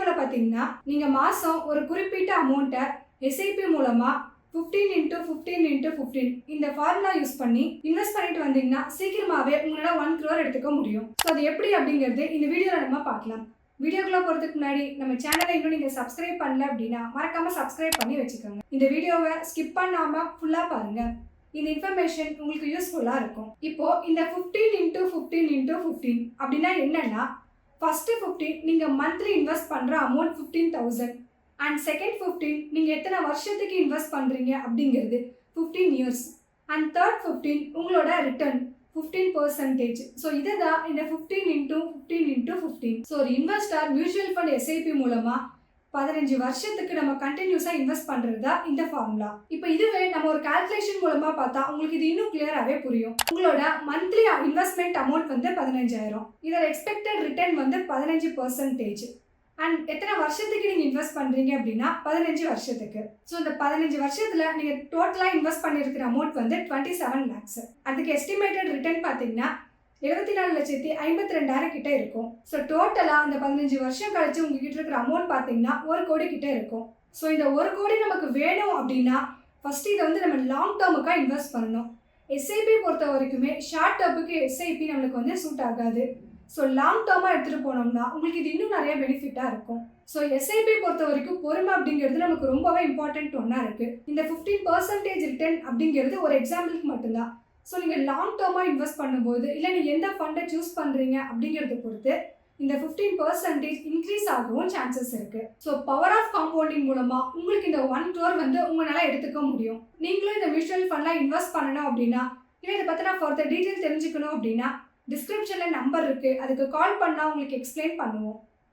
வீடியோவில் பார்த்தீங்கன்னா நீங்கள் மாதம் ஒரு குறிப்பிட்ட அமௌண்ட்டை எஸ்ஐபி மூலமாக fifteen into fifteen into fifteen இந்த ஃபார்முலா யூஸ் பண்ணி இன்வெஸ்ட் பண்ணிட்டு வந்தீங்கன்னா சீக்கிரமாகவே உங்களால் ஒன் க்ரோர் எடுத்துக்க முடியும். ஸோ அது எப்படி அப்படிங்கிறது இந்த வீடியோவில் நம்ம பார்க்கலாம். வீடியோக்குள்ளே போகிறதுக்கு முன்னாடி நம்ம சேனலை இன்னும் நீங்கள் சப்ஸ்கிரைப் பண்ணல அப்படின்னா மறக்காமல் சப்ஸ்கிரைப் பண்ணி வச்சுக்கோங்க. இந்த வீடியோவை ஸ்கிப் பண்ணாமல் ஃபுல்லாக பாருங்கள் இந்த இன்ஃபர்மேஷன் உங்களுக்கு யூஸ்ஃபுல்லாக இருக்கும். இப்போது இந்த fifteen into fifteen into fifteen அப்படின்னா என்னென்னா ஃபஸ்ட்டு ஃபிஃப்டீன் நீங்கள் மந்த்லி இன்வெஸ்ட் பண்ணுற amount fifteen thousand and second fifteen நீங்கள் எத்தனை வருஷத்துக்கு இன்வெஸ்ட் பண்ணுறீங்க அப்படிங்கிறது fifteen years and third fifteen உங்களோட ரிட்டர்ன் ஃபிஃப்டீன் பர்சன்டேஜ் ஸோ இதை தான் இந்த fifteen into fifteen into fifteen so ஒரு இன்வெஸ்டர் மியூச்சுவல் ஃபண்ட் எஸ்ஐபி மூலமாக பதினஞ்சு வருஷத்துக்கு நம்ம கண்டினியூஸாக இன்வெஸ்ட் பண்ணுறது தான் இந்த ஃபார்முலா இப்போ இதுவே நம்ம ஒரு கால்குலேஷன் மூலமாக பார்த்தா உங்களுக்கு இது இன்னும் கிளியராகவே புரியும். உங்களோட மந்த்லி இன்வெஸ்ட்மெண்ட் அமௌண்ட் வந்து பதினஞ்சாயிரம். இதோட எக்ஸ்பெக்டட் ரிட்டர்ன் வந்து பதினஞ்சு பர்சன்டேஜ் அண்ட் எத்தனை வருஷத்துக்கு நீங்கள் இன்வெஸ்ட் பண்ணுறீங்க அப்படின்னா பதினஞ்சு வருஷத்துக்கு. ஸோ இந்த பதினஞ்சு வருஷத்தில் நீங்கள் டோட்டலாக இன்வெஸ்ட் பண்ணியிருக்கிற அமௌண்ட் வந்து டுவெண்ட்டி செவன் லேக்ஸ் அதுக்கு எஸ்டிமேட்டட் ரிட்டர்ன் பார்த்தீங்கன்னா எழுபத்தி நாலு லட்சத்தி ஐம்பத்தி ரெண்டாயிரம் கிட்ட இருக்கும். ஸோ டோட்டலாக அந்த பதினஞ்சு வருஷம் கழிச்சு உங்ககிட்ட இருக்கிற அமௌண்ட் பார்த்தீங்கன்னா ஒரு கோடி கிட்ட இருக்கும். ஸோ இந்த ஒரு கோடி நமக்கு வேணும் அப்படின்னா ஃபர்ஸ்ட் இதை வந்து நம்ம லாங் டேர்முக்காக இன்வெஸ்ட் பண்ணணும். எஸ்ஐபி பொறுத்த வரைக்குமே ஷார்ட் டேர்முக்கு எஸ்ஐபி நம்மளுக்கு வந்து சூட் ஆகாது. ஸோ லாங் டேர்மாக எடுத்துகிட்டு போனோம்னா உங்களுக்கு இது இன்னும் நிறைய பெனிஃபிட்டாக இருக்கும். ஸோ எஸ்ஐபி பொறுத்த வரைக்கும் பொறுமை அப்படிங்கிறது நமக்கு ரொம்பவே இம்பார்ட்டன்ட் ஒன்றா இருக்குது இந்த ஃபிஃப்டீன் பர்சன்டேஜ் ரிட்டர்ன் அப்படிங்கிறது ஒரு எக்ஸாம்பிளுக்கு மட்டும்தான். ஸோ நீங்கள் லாங் டேர்மாக இன்வெஸ்ட் பண்ணும்போது இல்லை நீங்கள் எந்த ஃபண்டை சூஸ் பண்ணுறீங்க அப்படிங்கிறத பொறுத்து இந்த ஃபிஃப்டீன் பர்சன்டேஜ் இன்க்ரீஸ் ஆகவும் சான்சஸ் இருக்குது ஸோ பவர் ஆஃப் காம்பவுண்டிங் மூலமாக உங்களுக்கு இந்த ஒன் க்ரோர் வந்து உங்களால் எடுத்துக்க முடியும். நீங்களும் இந்த மியூச்சுவல் ஃபண்டில் இன்வெஸ்ட் பண்ணணும் அப்படின்னா இல்லை இதை பற்றின ஃபர்தர் டீட்டெயில் தெரிஞ்சுக்கணும் அப்படின்னா டிஸ்கிரிப்ஷனில் நம்பர் இருக்குது அதுக்கு கால் பண்ணால் உங்களுக்கு எக்ஸ்பிளைன் பண்ணுவோம்.